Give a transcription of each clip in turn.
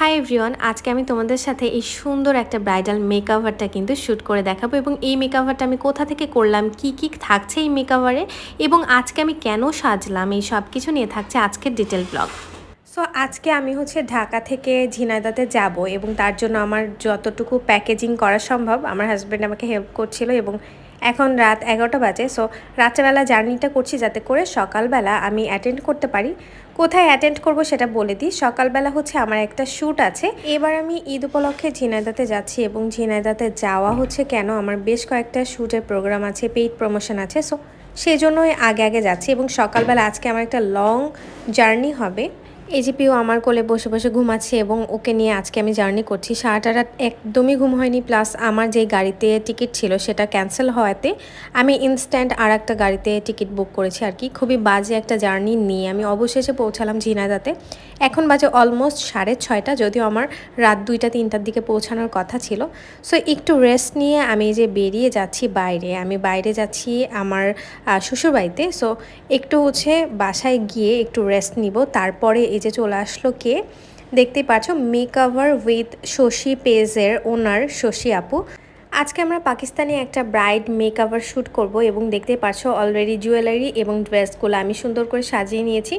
Hi everyone আজকে আমি তোমাদের সাথে এই সুন্দর একটা ব্রাইডাল মেকওভারটা কিন্তু শ্যুট করে দেখাবো এবং এই মেকওভারটা আমি কোথা থেকে করলাম, কি কি থাকছে এই মেকওভারে এবং আজকে আমি কেন সাজলাম, এই সব কিছু নিয়ে থাকছে আজকের ডিটেল ব্লগ সো আজকে আমি হচ্ছে ঢাকা থেকে ঝিনাইদাতে যাব এবং তার জন্য আমার যতটুকু প্যাকেজিং করা সম্ভব, আমার হাজব্যান্ড আমাকে হেল্প করছিল এবং এখন রাত এগারোটা বাজে। সো রাত্রেবেলা জার্নিটা করছি যাতে করে সকালবেলা আমি অ্যাটেন্ড করতে পারি। কোথায় অ্যাটেন্ড করব সেটা বলে দিই। সকালবেলা হচ্ছে আমার একটা শ্যুট আছে। এবার আমি ঈদ উপলক্ষে ঝিনাইদাতে যাচ্ছি এবং ঝিনাইদাতে যাওয়া হচ্ছে কেন? আমার বেশ কয়েকটা শ্যুটের প্রোগ্রাম আছে পেইড প্রমোশন আছে। সো সেই জন্যই আগে আগে যাচ্ছি এবং সকালবেলা আজকে আমার একটা লং জার্নি হবে। এজিপিও আমার কোলে বসে বসে ঘুমাচ্ছে এবং ওকে নিয়ে আজকে আমি জার্নি করছি। সারাটা রাত একদমই ঘুম হয়নি, প্লাস আমার যেই গাড়িতে টিকিট ছিল সেটা ক্যান্সেল হওয়াতে আমি ইনস্ট্যান্ট আর একটা গাড়িতে টিকিট বুক করেছি আর কি। খুবই বাজে একটা জার্নি নিয়ে আমি অবশেষে পৌঁছালাম ঝিনাইদাতে। এখন বাজে অলমোস্ট সাড়ে ছয়টা, যদিও আমার রাত দুইটা, তিনটার দিকে পৌঁছানোর কথা ছিল। সো একটু রেস্ট নিয়ে আমি যে বেরিয়ে যাচ্ছি বাইরে, আমি বাইরে যাচ্ছি আমার শ্বশুরবাড়িতে। সো একটু হচ্ছে বাসায় গিয়ে একটু রেস্ট নিব, তারপরে এই যে চলে আসলো কে? দেখতে পাচ্ছ, মেক আভার উইথ শশী পেজের ওনার শশী আপু। আজকে আমরা পাকিস্তানি একটা ব্রাইড মেকওভার শ্যুট করব এবং দেখতে পাচ্ছ অলরেডি জুয়েলারি এবং ড্রেসগুলো আমি সুন্দর করে সাজিয়ে নিয়েছি।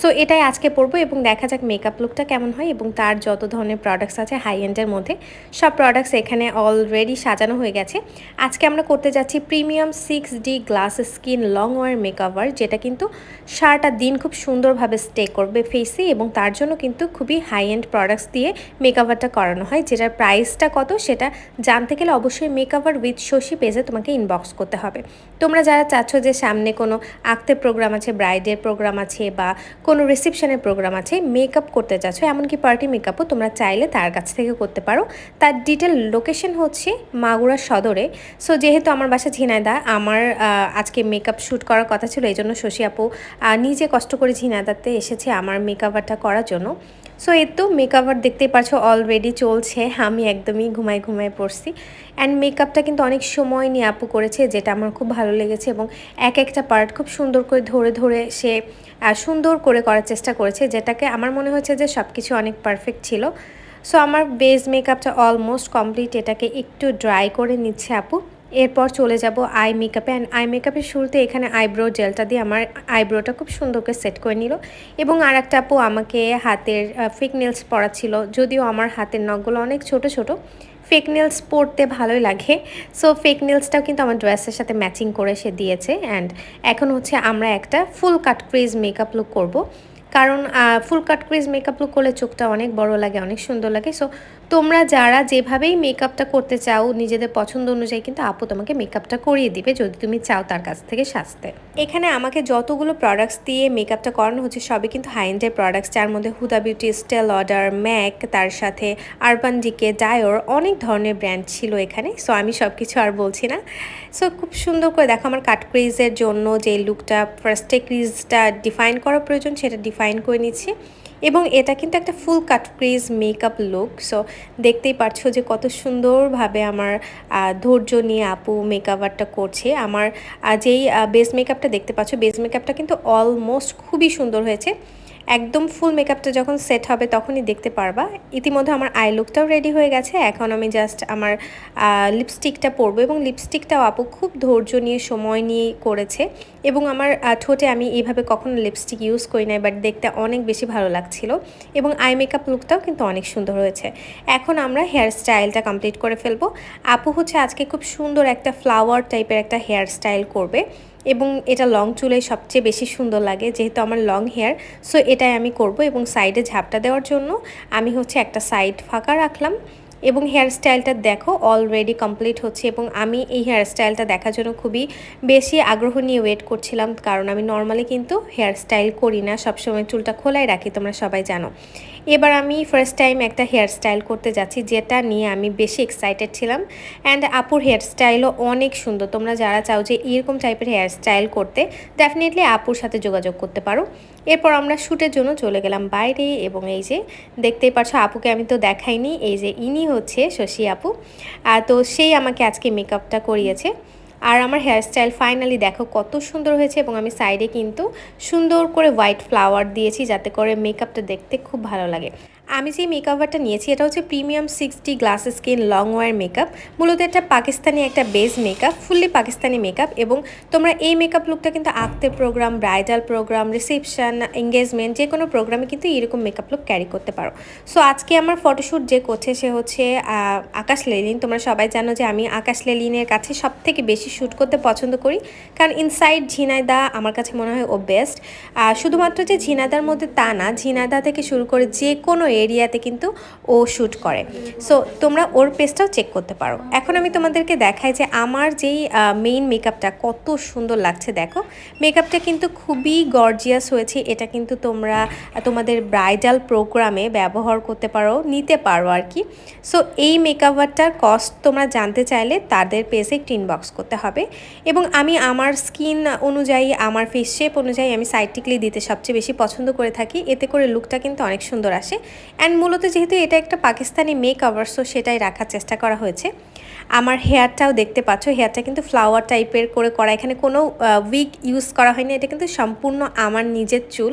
সো এটাই আজকে পরবো এবং দেখা যাক মেকআপ লুকটা কেমন হয় এবং তার যত ধরনের প্রোডাক্টস আছে হাই এন্ডের মধ্যে, সব প্রোডাক্টস এখানে অলরেডি সাজানো হয়ে গেছে। আজকে আমরা করতে যাচ্ছি premium six D glass skin long wear makeover যেটা কিন্তু সারাটা দিন খুব সুন্দরভাবে স্টে করবে ফেসে এবং তার জন্য কিন্তু খুবই হাই এন্ড প্রোডাক্টস দিয়ে মেকওভারটা করানো হয়, যেটার প্রাইসটা কত সেটা জানতে গেলে অবশ্যই অবশ্যই মেকওভার উইথ শশী পেজে তোমাকে ইনবক্স করতে হবে। তোমরা যারা চাচ্ছ যে সামনে কোনো আঁকতে প্রোগ্রাম আছে ব্রাইডের প্রোগ্রাম আছে বা কোনো রিসেপশনের প্রোগ্রাম আছে মেকআপ করতে চাচ্ছ, এমনকি পার্টি মেকআপও তোমরা চাইলে তার কাছ থেকে করতে পারো। তার ডিটেল লোকেশন হচ্ছে মাগুরা সদরে। সো যেহেতু আমার বাসা ঝিনাইদা, আমার আজকে মেকআপ শ্যুট করার কথা ছিল এই জন্য শশী আপু নিজে কষ্ট করে ঝিনাইদাতে এসেছে আমার মেকআপটা করার জন্য। সো এর তো মেকআপার দেখতেই পাচ্ছ অলরেডি চলছে। আমি একদমই ঘুমাই ঘুমাই পড়ছি। অ্যান্ড মেকআপটা কিন্তু অনেক সময় নিয়ে আপু করেছে, যেটা আমার খুব ভালো লেগেছে এবং এক একটা পার্ট খুব সুন্দর করে ধরে ধরে সে সুন্দর করে করার চেষ্টা করেছে, যেটাকে আমার মনে হয়েছে যে সব কিছু অনেক পারফেক্ট ছিল। সো আমার বেস মেকআপটা অলমোস্ট কমপ্লিট এটাকে একটু ড্রাই করে নিচ্ছে আপু। এরপর চলে যাব আই মেকআপে অ্যান্ড আই মেকআপের শুরুতে এখানে আইব্রো জেলটা দিয়ে আমার আইব্রোটা খুব সুন্দর করে সেট করে নিল। এবং আর একটা আপু আমাকে হাতের ফেক নেলস পরাচ্ছিল। যদিও আমার হাতের নখগুলো অনেক ছোট ছোট। ফেক নেলস পরতে ভালোই লাগে। সো ফেক নেলসটাও কিন্তু আমার ড্রেসের সাথে ম্যাচিং করে সে দিয়েছে। অ্যান্ড এখন হচ্ছে আমরা একটা full cut crease makeup look করব। কারণ full cut crease makeup look করলে চোখটা অনেক বড় লাগে, অনেক সুন্দর লাগে। সো তোমরা যারা যেভাবেই মেকআপটা করতে চাও, নিজেদের পছন্দ অনুযায়ী কিন্তু আপু তোমাকে মেকআপটা করিয়ে দিবে যদি তুমি চাও তার কাছ থেকে সাজতে। এখানে আমাকে যতগুলো প্রোডাক্টস দিয়ে মেকআপটা করানো হচ্ছে, সবই কিন্তু হাই এন্ডের প্রোডাক্টস যার মধ্যে Huda beauty Estee Lauder MAC তার সাথে আরবান ডিকে ডায়োর অনেক ধরনের ব্র্যান্ড ছিল এখানে। সো আমি সব কিছু আর বলছি না। সো খুব সুন্দর করে দেখো, আমার কাট ক্রিজের জন্য যে লুকটা ফার্স্টে ক্রিজটা ডিফাইন করা প্রয়োজন, সেটা ডিফাইন করে নিচ্ছি। এবং এটা কিন্তু একটা full cut crease makeup look so দেখতেই পারছ যে কত সুন্দরভাবে আমার ধৈর্য নিয়ে আপু মেকআপ আর্টটা করছে। আমার যেই বেস মেকআপটা দেখতে পাচ্ছ বেস মেকআপটা কিন্তু অলমোস্ট খুবই সুন্দর হয়েছে। একদম ফুল মেকআপটা যখন সেট হবে তখনই দেখতে পারবা। ইতিমধ্যে আমার আই লুকটাও রেডি হয়ে গেছে। এখন আমি জাস্ট আমার লিপস্টিকটা পরবো এবং লিপস্টিকটাও আপু খুব ধৈর্য নিয়ে, সময় নিয়ে করেছে এবং আমার ঠোঁটে আমি এইভাবে কখনো লিপস্টিক ইউজ করি নাই বাট দেখতে অনেক বেশি ভালো লাগছিল এবং আই মেকআপ লুকটাও কিন্তু অনেক সুন্দর হয়েছে। এখন আমরা হেয়ার স্টাইলটা কমপ্লিট করে ফেলব। আপু হচ্ছে আজকে খুব সুন্দর একটা ফ্লাওয়ার টাইপের একটা হেয়ার স্টাইল করবে। এবং এটা লং চুলে সবচেয়ে বেশি সুন্দর লাগে, যেহেতু আমার লং হেয়ার সো এটাই আমি করব এবং সাইডে ঝাপটা দেওয়ার জন্য আমি হচ্ছে একটা সাইড ফাঁকা রাখলাম এবং হেয়ার স্টাইলটা দেখো অলরেডি কমপ্লিট হচ্ছে এবং আমি এই হেয়ার স্টাইলটা দেখার জন্য খুবই বেশি আগ্রহ নিয়ে ওয়েট করছিলাম, কারণ আমি নর্মালি কিন্তু হেয়ার স্টাইল করি না, সবসময় চুলটা খোলাই রাখি, তোমরা সবাই জানো। এবার আমি ফার্স্ট টাইম একটা হেয়ার স্টাইল করতে যাচ্ছি, যেটা নিয়ে আমি বেশি এক্সাইটেড ছিলাম। অ্যান্ড আপুর হেয়ার স্টাইলও অনেক সুন্দর। তোমরা যারা চাও যে এরকম টাইপের হেয়ার স্টাইল করতে ডেফিনেটলি আপুর সাথে যোগাযোগ করতে পারো। এরপর আমরা শ্যুটের জন্য চলে গেলাম বাইরে এবং এই যে দেখতেই পারছ, আপুকে আমি তো দেখাইনি, এই যে ইনি হচ্ছে শশী আপু। তো সেই আমাকে আজকে মেকআপটা করিয়েছে। আর আমার হেয়ারস্টাইল ফাইনালি দেখো কত সুন্দর হয়েছে এবং আমি সাইডে কিন্তু সুন্দর করে হোয়াইট ফ্লাওয়ার দিয়েছি যাতে করে মেকআপটা দেখতে খুব ভালো লাগে। আমি যে মেকআপারটা নিয়েছি, এটা হচ্ছে premium sixty glass skin long wear makeup মূলত এটা পাকিস্তানি একটা base makeup fully Pakistani makeup এবং তোমরা এই মেকআপ লুকটা কিন্তু আঁকতে program bridal program reception engagement যে কোনো প্রোগ্রামে কিন্তু এরকম মেকআপ লুক ক্যারি করতে পারো। সো আজকে আমার ফটোশ্যুট যে করছে, সে হচ্ছে আকাশ লেলিন। তোমরা সবাই জানো যে আমি আকাশ লেলিনের কাছে সব থেকে বেশি শ্যুট করতে পছন্দ করি। কারণ ইনসাইড ঝিনাইদা আমার কাছে মনে হয় ও বেস্ট শুধুমাত্র যে ঝিনাইদার মধ্যে তা না, ঝিনাইদা থেকে শুরু করে যে কোনো এরিয়াতে কিন্তু ও শ্যুট করে। সো তোমরা ওর পেজটাও চেক করতে পারো। এখন আমি তোমাদেরকে দেখাই যে আমার যেই মেইন মেকআপটা কত সুন্দর লাগছে, দেখো। মেকআপটা কিন্তু খুবই গর্জিয়াস হয়েছে। এটা কিন্তু তোমরা, তোমাদের ব্রাইডাল প্রোগ্রামে ব্যবহার করতে পারো, নিতে পারো আর কি সো এই মেকআপটার কস্ট তোমরা জানতে চাইলে তাদের পেজে একটু ইনবক্স করতে হবে। এবং আমি আমার স্কিন অনুযায়ী, আমার ফেস শেপ অনুযায়ী আমি সাইটিকলি দিতে সবচেয়ে বেশি পছন্দ করে থাকি। এতে করে লুকটা কিন্তু অনেক সুন্দর আসে। অ্যান্ড মূলত যেহেতু এটা একটা পাকিস্তানি মেক আওয়ার সো সেটাই রাখার চেষ্টা করা হয়েছে। আমার হেয়ারটাও দেখতে পাচ্ছ হেয়ারটা কিন্তু ফ্লাওয়ার টাইপের করে করা। এখানে কোনো উইক ইউজ করা হয়নি, এটা কিন্তু সম্পূর্ণ আমার নিজের চুল।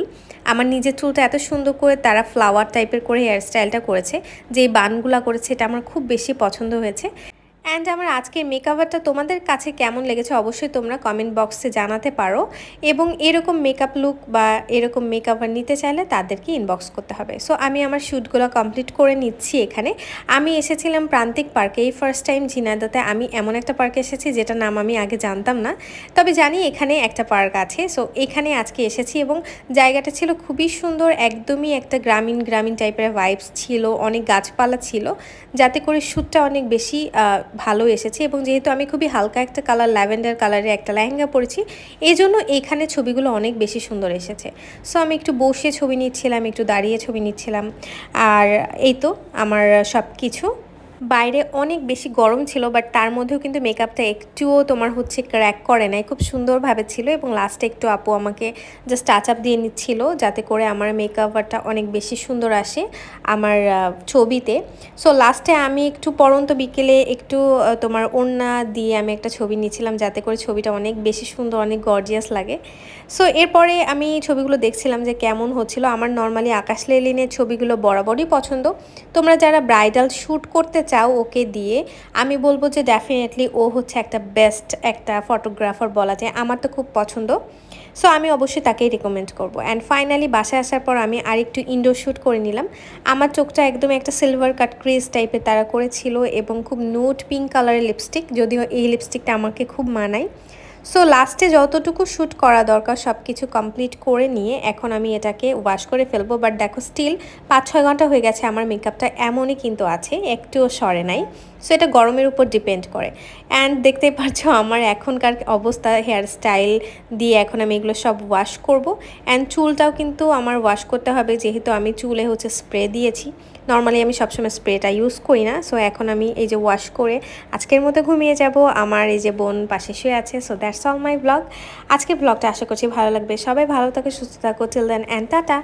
আমার নিজের চুলটা এত সুন্দর করে তারা ফ্লাওয়ার টাইপের করে হেয়ার স্টাইলটা করেছে যে বানগুলা করেছে, এটা আমার খুব বেশি পছন্দ হয়েছে। অ্যান্ড আমার আজকের মেকআপটা তোমাদের কাছে কেমন লেগেছে অবশ্যই তোমরা কমেন্ট বক্সে জানাতে পারো। এবং এরকম মেকআপ লুক বা এরকম মেকআপার নিতে চাইলে তাদেরকে ইনবক্স করতে হবে। সো আমি আমার শ্যুটগুলো কমপ্লিট করে নিচ্ছি এখানে। আমি এসেছিলাম প্রান্তিক পার্কে। এই ফার্স্ট টাইম ঝিনাইদাতে আমি এমন একটা পার্কে এসেছি যেটা নাম আমি আগে জানতাম না। তবে জানি এখানে একটা পার্ক আছে। সো এখানে আজকে এসেছি এবং জায়গাটা ছিল খুবই সুন্দর। একদমই একটা গ্রামীণ গ্রামীণ টাইপের ভাইবস ছিল। অনেক গাছপালা ছিল। যাতে করে শ্যুটটা অনেক বেশি ভালো এসেছে এবং যেহেতু আমি খুবই হালকা একটা কালার ল্যাভেন্ডার কালারের একটা লেহেঙ্গা পরেছি এই জন্য এইখানে ছবিগুলো অনেক বেশি সুন্দর এসেছে। সো আমি একটু বসে ছবি নিচ্ছিলাম, একটু দাঁড়িয়ে ছবি নিচ্ছিলাম। আর এই তো আমার সব কিছু বাইরে অনেক বেশি গরম ছিল বাট তার মধ্যেও কিন্তু মেকআপটা একটুও তোমার হচ্ছে ক্র্যাক করে নাই। খুব সুন্দরভাবে ছিল এবং লাস্টে একটু আপু আমাকে জাস্ট টাচ আপ দিয়ে নিচ্ছিল যাতে করে আমার মেকআপটা অনেক বেশি সুন্দর আসে আমার ছবিতে। সো লাস্টে আমি একটু পরন্ত বিকেলে একটু তোমার ওড়না দিয়ে আমি একটা ছবি নিয়েছিলাম যাতে করে ছবিটা অনেক বেশি সুন্দর, অনেক গর্জিয়াস লাগে। সো এরপরে আমি ছবিগুলো দেখছিলাম যে কেমন হচ্ছিল। আমার নর্মালি আকাশ লেলিনের ছবিগুলো বরাবরই পছন্দ। তোমরা যারা ব্রাইডাল শ্যুট করতে চাও ওকে দিয়ে, আমি বলব যে ডেফিনেটলি ও হচ্ছে একটা বেস্ট একটা ফটোগ্রাফার বলা যায়। আমার তো খুব পছন্দ। সো আমি অবশ্যই তাকেই রেকমেন্ড করব। অ্যান্ড ফাইনালি বাসায় আসার পর আমি আরেকটু ইনডোর শ্যুট করে নিলাম। আমার চোখটা একদম একটা সিলভার কাট ক্রিজ টাইপের তারা করেছিল এবং খুব নোট পিঙ্ক কালারের লিপস্টিক যদিও এই লিপস্টিকটা আমাকে খুব মানায়। সো লাস্টে যতটুকু শ্যুট করা দরকার সব কিছু কমপ্লিট করে নিয়ে এখন আমি এটাকে ওয়াশ করে ফেলব। বাট দেখো স্টিল পাঁচ ছয় ঘণ্টা হয়ে গেছে, আমার মেকআপটা এমনই কিন্তু আছে, একটুও সরে নাই। সো এটা গরমের উপর ডিপেন্ড করে। অ্যান্ড দেখতেই পাচ্ছ আমার এখনকার অবস্থা হেয়ার স্টাইল দিয়ে এখন আমি এগুলো সব ওয়াশ করব। অ্যান্ড চুলটাও কিন্তু আমার ওয়াশ করতে হবে, যেহেতু আমি চুলে হচ্ছে স্প্রে দিয়েছি। নর্মালি আমি সবসময় স্প্রেটা ইউজ করি না। সো এখন আমি এই যে ওয়াশ করে আজকের মতো ঘুমিয়ে যাব। আমার এই যে বোন পাশে শুয়ে আছে। So that's all my blog আজকে ব্লগটা আশা করছি ভালো লাগবে। সবাই ভালো থাকে, সুস্থ থাকো। Till then and tata